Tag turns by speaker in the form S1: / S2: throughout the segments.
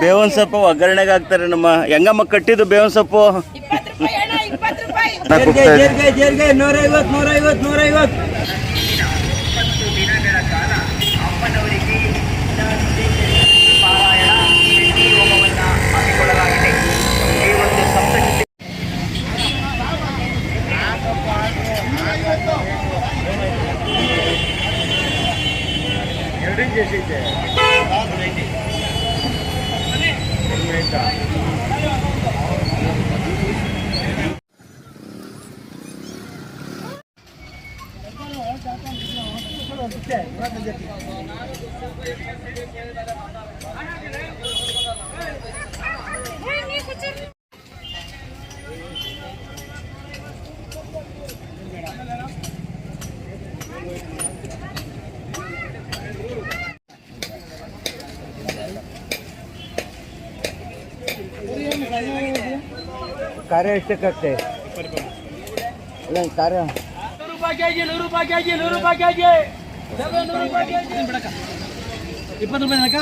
S1: ಬೇವಿನ ಸೊಪ್ಪು ಒಗ್ಗರಣೆಗೆ ಹಾಕ್ತಾರೆ ನಮ್ಮ ಹೆಂಗಮ್ಮ ಕಟ್ಟಿದ್ದು ಬೇವನ್ ಸೊಪ್ಪು.
S2: ಇಪ್ಪತ್ತು ರೂಪಾಯಿ ಅಣ್ಣ ಇಪ್ಪತ್ತು ರೂಪಾಯಿ.
S3: ఆ ಕಾರ್ಯ ಎಷ್ಟಕ್ಕೆ ಇಲ್ಲ ಕಾರ್ಯ.
S4: ನೂರು ರೂಪಾಯಿ ಕೆಜಿ ನೂರು ರೂಪಾಯಿ ಕೆಜಿ ನೂರು ರೂಪಾಯಿ ಕೆಜಿ ನೂರು ರೂಪಾಯಿ ಕೆಜಿ ಇಪ್ಪತ್ತು ರೂಪಾಯಿ ಅಕ್ಕ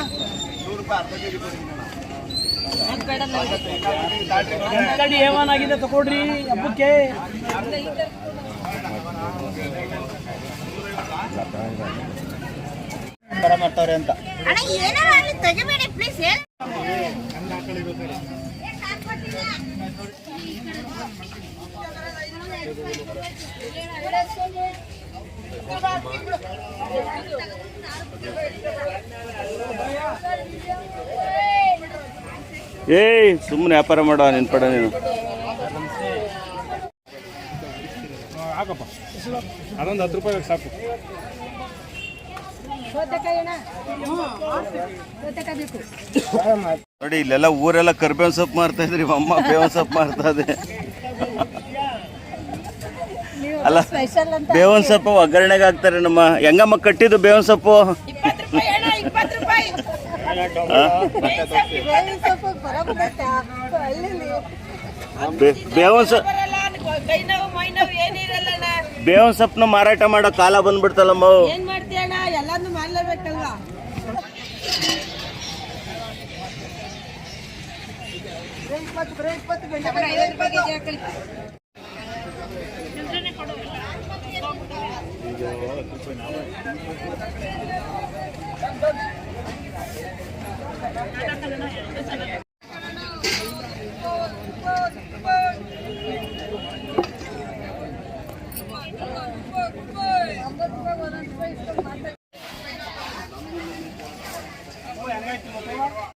S4: ತಗೊಳ್ರಿ ಹಬ್ಬಕ್ಕೆ
S1: ಮಾಡ್ತಾವ್ರೆ ಅಂತ.
S2: ಅಣ್ಣ ಏನಾರ ಅಲ್ಲಿ ತೆಗಿಬೇಡಿ ಪ್ಲೀಸ್ ಹೇಳಿ.
S1: ಏಯ್ ಸುಮ್ಮನೆ ವ್ಯಾಪಾರ ಮಾಡೋ ನೆನ್ಪಡ ನೀನು.
S5: ಅದೊಂದು ಹತ್ತು ರೂಪಾಯಿ ಸಾಕು.
S1: ನೋಡಿ ಇಲ್ಲೆಲ್ಲ ಊರೆಲ್ಲ ಕರ್ಬೇವಿನ ಸೊಪ್ಪು ಮಾರ್ತಾ ಇದ್ರಿ ಅಮ್ಮ ಬೇವಿನ ಸೊಪ್ಪು ಮಾರ್ತಾ ಇದೆ. ಅಲ್ಲ ಬೇವನ್ ಸೊಪ್ಪು ಒಗ್ಗರಣೆಗೆ ಹಾಕ್ತಾರೆ ನಮ್ಮ ಹೆಂಗಮ್ಮ ಕಟ್ಟಿದ್ದು ಬೇವನ್ ಸೊಪ್ಪು?
S2: ಬೇವನ್ ರೂಪಾಯಿ ಅಣ್ಣ ಇಪ್ಪತ್ತು ರೂಪಾಯಿ.
S1: ಬೇ- ಬೇವಿನ ಸೊಪ್ಪು ಬೇವಿನ ಸೊಪ್ಪನ್ನ ಮಾರಾಟ ಮಾಡೋ ಕಾಲ ಬಂದ್ಬಿಡ್ತಲ್ಲಮ್ಮ.
S2: ಏನ್ ಮಾಡ್ತೀಯ ಅಣ್ಣ ಎಲ್ಲಾನು ಮಾಡ್ಲೇಬೇಕಲ್ವಾ ಐವತ್ತು ರೂಪಾಯಿ ಕೆಜಿ ಹಾಕಲಿ
S3: ಜೀರಿಗೆ ಜೀರಿಗೆ ಜೀರಿಗೆ ನೂರ ಐವತ್ತು ನೂರ ಐವತ್ತು ನೂರ ಐವತ್ತು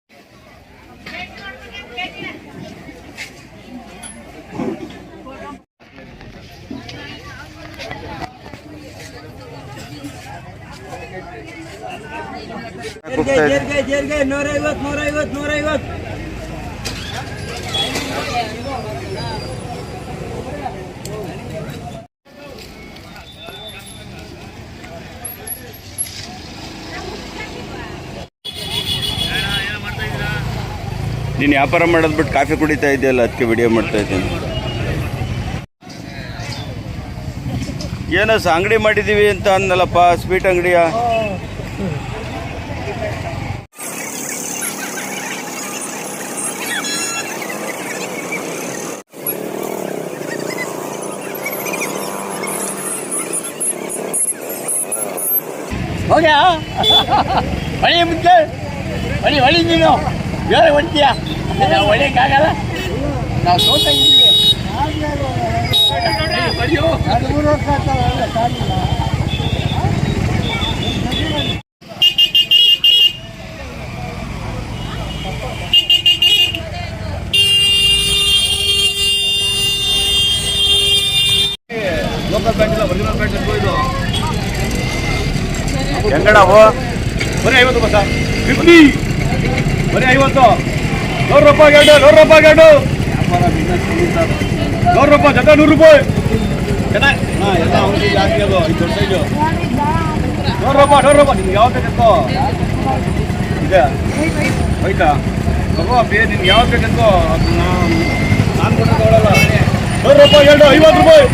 S1: ನೀನು ವ್ಯಾಪಾರ ಮಾಡೋದು ಬಿಟ್ಟು ಕಾಫಿ ಕುಡಿತಾ ಇದೆಯಲ್ಲ ಅದಕ್ಕೆ ವಿಡಿಯೋ ಮಾಡ್ತಾ ಇದ್ದೀನಿ. ಏನೋ ಸ ಅಂಗಡಿ ಮಾಡಿದ್ದೀವಿ ಅಂತ ಅಂದಲ್ಲಪ್ಪ ಸ್ವೀಟ್ ಅಂಗಡಿಯ.
S4: ಹೋಗ್ಯಾ? ಹೊಳಿ ಮುಂಚೆ ಹೊಳಿ ಹೊಳಿ ನೀನು. ಬೇರೆ ಹೊಡಿತೀಯ? ನಾವು ಹೊಡಿಯಕ್ಕಾಗಲ್ಲ ನಾವು ಸೋತ
S5: ಲೋಕಲ್ ಬ್ಯಾಂಕ್ ಇಲ್ಲ ಒರಿಜಿನಲ್ ಬ್ಯಾಂಕ್ ಬರೀ ಐವತ್ತು ರೂಪಾಯಿ ಬರೀ ಐವತ್ತು. ನೂರು ರೂಪಾಯಿ ಎರಡು, ನೂರು ರೂಪಾಯಿ ಗಂಡು ನೂರು ರೂಪಾಯಿ ಜೊತೆ ನೂರು ರೂಪಾಯಿ ಜನ ಹಾಂ ಎಲ್ಲ ಜಾಸ್ತಿ ಅದು ಇದು ದೊಡ್ಡ ಸೈಜು ನೂರು ರೂಪಾಯಿ ನೂರು ರೂಪಾಯಿ ನಿಮ್ಗೆ ಯಾವ್ದು ಬೇಕೋ ಇದೆ. ಆಯ್ತಾ ತಗೋ ಬೇ ನಿಮ್ಗೆ ಯಾವ್ದು ನಾನು ನಾನು ಕೊಟ್ಟು ತಗೊಳ್ಳಲ್ಲ ನೂರು ರೂಪಾಯಿ ಎರಡು ಐವತ್ತು ರೂಪಾಯಿ.